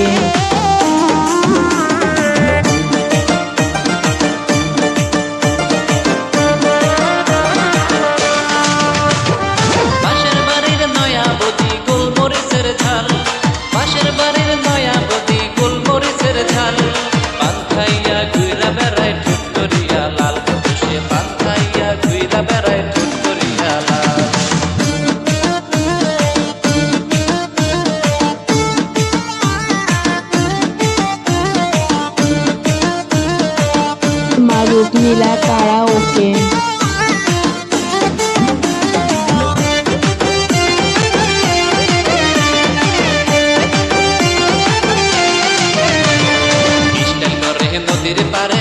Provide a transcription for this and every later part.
again নাজুক নীলা কারা ওকে। Style করে নদীর পারে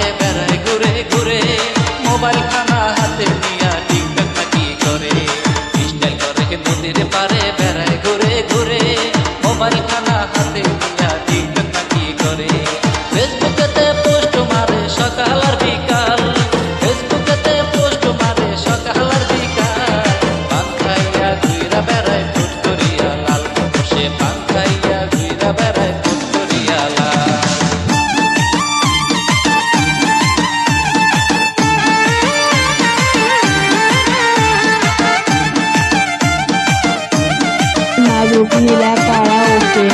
নীলা ওকে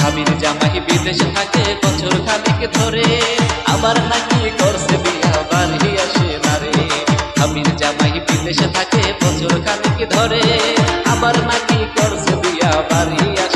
ভাবির জামাই বিদেশে থাকে বছর খানেক ধরে। আবার নাকি করছে বিয়া বাড়ি আসে না রে। ভাবির জামাই বিদেশে থাকে বছর খানেক ধরে। আবার নাকি করছে বিয়া বাড়ি আসে